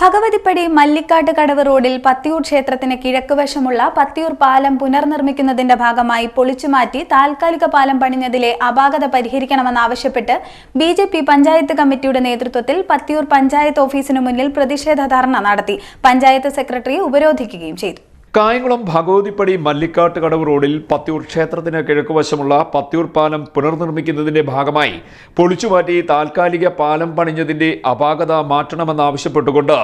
ഭഗവതിപ്പടി മല്ലിക്കാട്ട് കടവ് റോഡിൽ പത്തിയൂർ ക്ഷേത്രത്തിന് കിഴക്കുവശമുള്ള പത്തിയൂർ പാലം പുനർനിർമ്മിക്കുന്നതിന്റെ ഭാഗമായി പൊളിച്ചുമാറ്റി താൽക്കാലിക പാലം പണിഞ്ഞതിലെ അപാകത പരിഹരിക്കണമെന്നാവശ്യപ്പെട്ട് ബി ജെ പി പഞ്ചായത്ത് കമ്മിറ്റിയുടെ നേതൃത്വത്തിൽ പത്തിയൂർ പഞ്ചായത്ത് ഓഫീസിനു മുന്നിൽ പ്രതിഷേധ ധർണ നടത്തി. പഞ്ചായത്ത് സെക്രട്ടറിയെ ഉപരോധിക്കുകയും ചെയ്തു. കായംകുളം ഭഗവതിപ്പടി മല്ലിക്കാട്ട് കടവ് റോഡിൽ പത്തിയൂർ ക്ഷേത്രത്തിന് കിഴക്കുവശമുള്ള പത്തിയൂർ പാലം പുനർനിർമ്മിക്കുന്നതിന്റെ ഭാഗമായി പൊളിച്ചുമാറ്റി താൽക്കാലിക പാലം പണിഞ്ഞതിന്റെ അപാകത മാറ്റണമെന്നാവശ്യപ്പെട്ടുകൊണ്ട്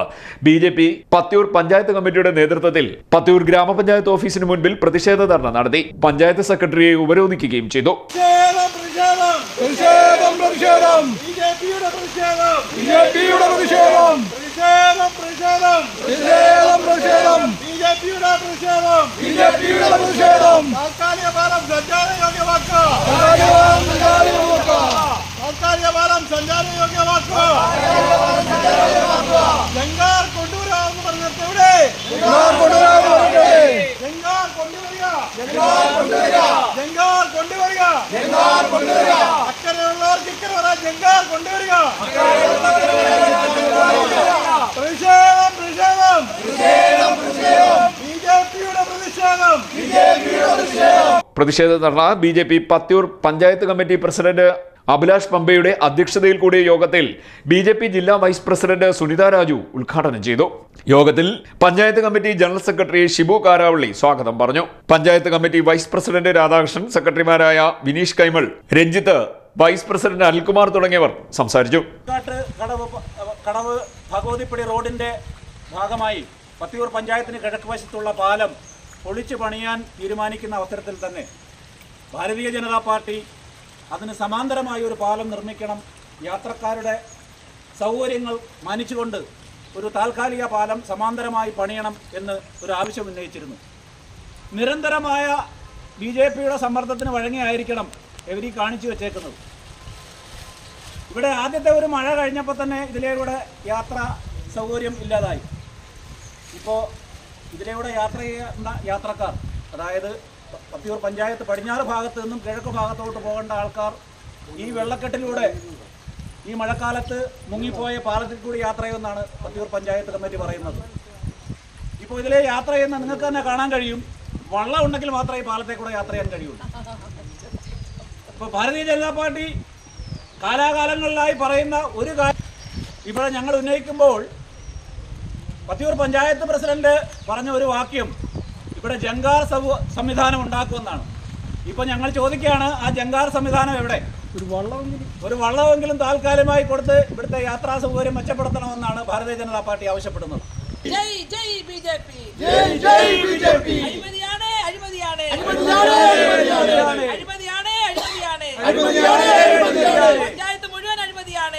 B J P Pathiyoor panchayat കമ്മിറ്റിയുടെ നേതൃത്വത്തിൽ പത്തിയൂർ ഗ്രാമപഞ്ചായത്ത് ഓഫീസിന് മുൻപിൽ പ്രതിഷേധ ധർണ നടത്തി. പഞ്ചായത്ത് സെക്രട്ടറിയെ ഉപരോധിക്കുകയും ചെയ്തു പ്രതിഷേധം പ്രതിഷേധം ബിജെപിയുടെ പ്രതിഷേധം ബിജെപിയുടെ പ്രതിഷേധം പ്രതിഷേധം പ്രതിഷേധം പ്രതിഷേധം പ്രതിഷേധം പ്രതിഷേധം. ബിജെപിയുടെ പ്രതിഷേധം. താൽക്കാലിക പാലം സഞ്ചാര യോഗ്യമാക്കുക രാജ്യവാദം സംഘാടകർക്ക് താൽക്കാലിക പാലം സഞ്ചാര യോഗ്യമാക്കുക ജങ്കാർ കൊണ്ടുവരാമെന്ന് പറഞ്ഞത് എവിടെ? ജങ്കാർ കൊണ്ടുവരിക. ജങ്കാർ കൊണ്ടുവരിക. അക്കരെയുള്ളവർക്ക് ഇക്കരെ വരാൻ ജങ്കാർ കൊണ്ടുവരിക പ്രതിഷേധം പ്രതിഷേധം ബിജെപിയുടെ പ്രതിഷേധം പ്രതിഷേധ dharna B J P Pathiyoor panchayat committee president Abhilash പമ്പയുടെ അധ്യക്ഷതയിൽ കൂടിയ യോഗത്തിൽ ബി ജെ പി ജില്ലാ വൈസ് പ്രസിഡന്റ് സുനിത രാജു ഉദ്ഘാടനം ചെയ്തു. യോഗത്തിൽ panchayat committee general secretary Shibu Karavalli സ്വാഗതം പറഞ്ഞു. Panchayat committee vice president Radhakrishnan സെക്രട്ടറിമാരായ വിനീഷ് കൈമൾ രഞ്ജിത്ത് വൈസ് പ്രസിഡന്റ് അനിൽകുമാർ തുടങ്ങിയവർ സംസാരിച്ചു. കടവ് ഭഗവതിപ്പടി റോഡിന്റെ ഭാഗമായി പത്തിയൂർ പഞ്ചായത്തിന് കിഴക്ക് വശത്തുള്ള പാലം പൊളിച്ചു പണിയാൻ തീരുമാനിക്കുന്ന അവസരത്തിൽ തന്നെ ഭാരതീയ ജനതാ പാർട്ടി അതിന് സമാന്തരമായ ഒരു പാലം നിർമ്മിക്കണം യാത്രക്കാരുടെ സൗകര്യങ്ങൾ മാനിച്ചുകൊണ്ട് ഒരു താൽക്കാലിക പാലം സമാന്തരമായി പണിയണം എന്ന് ഒരു ആവശ്യം ഉന്നയിച്ചിരുന്നു. നിരന്തരമായ ബി ജെ പിയുടെ സമ്മർദ്ദത്തിന് വഴങ്ങിയായിരിക്കണം എവരി കാണിച്ചു വച്ചേക്കുന്നത്. ഇവിടെ ആദ്യത്തെ ഒരു മഴ കഴിഞ്ഞപ്പോൾ തന്നെ ഇതിലൂടെ യാത്രാ സൗകര്യം ഇല്ലാതായി. ഇപ്പോൾ ഇതിലൂടെ യാത്ര ചെയ്യുന്ന യാത്രക്കാർ അതായത് പത്തിയൂർ പഞ്ചായത്ത് പടിഞ്ഞാറ് ഭാഗത്ത് നിന്നും കിഴക്ക് ഭാഗത്തോട്ട് പോകേണ്ട ആൾക്കാർ ഈ വെള്ളക്കെട്ടിലൂടെ ഈ മഴക്കാലത്ത് മുങ്ങിപ്പോയ പാലത്തിൽ കൂടി യാത്ര ചെയ്യുമെന്നാണ് പത്തിയൂർ പഞ്ചായത്ത് കമ്മിറ്റി പറയുന്നത്. ഇപ്പോൾ ഇതിലെ യാത്ര ചെയ്യുന്ന നിങ്ങൾക്ക് തന്നെ കാണാൻ കഴിയും. വള്ളം ഉണ്ടെങ്കിൽ മാത്രമേ ഈ പാലത്തെ കൂടെ യാത്ര ചെയ്യാൻ കഴിയുള്ളൂ ഇപ്പോൾ ഭാരതീയ ജനതാ പാർട്ടി കാലാകാലങ്ങളിലായി പറയുന്ന ഒരു കാര്യം ഇവിടെ ഞങ്ങൾ ഉന്നയിക്കുമ്പോൾ പത്തിയൂർ പഞ്ചായത്ത് പ്രസിഡന്റ് പറഞ്ഞ ഒരു വാക്യം ഇവിടെ ജങ്കാർ സംവിധാനം ഉണ്ടാക്കുമെന്നാണ്. ഇപ്പോൾ ഞങ്ങൾ ചോദിക്കുകയാണ് ആ ജങ്കാർ സംവിധാനം എവിടെ? ഒരു വള്ളമെങ്കിലും. ഒരു താൽക്കാലികമായി കൊടുത്ത് ഇവിടുത്തെ യാത്രാ സൗകര്യം മെച്ചപ്പെടുത്തണമെന്നാണ് ഭാരതീയ ജനതാ പാർട്ടി ആവശ്യപ്പെടുന്നത്. ജയ് ജയ് പഞ്ചായത്ത് മുഴുവൻ അഴിമതിയാണ്.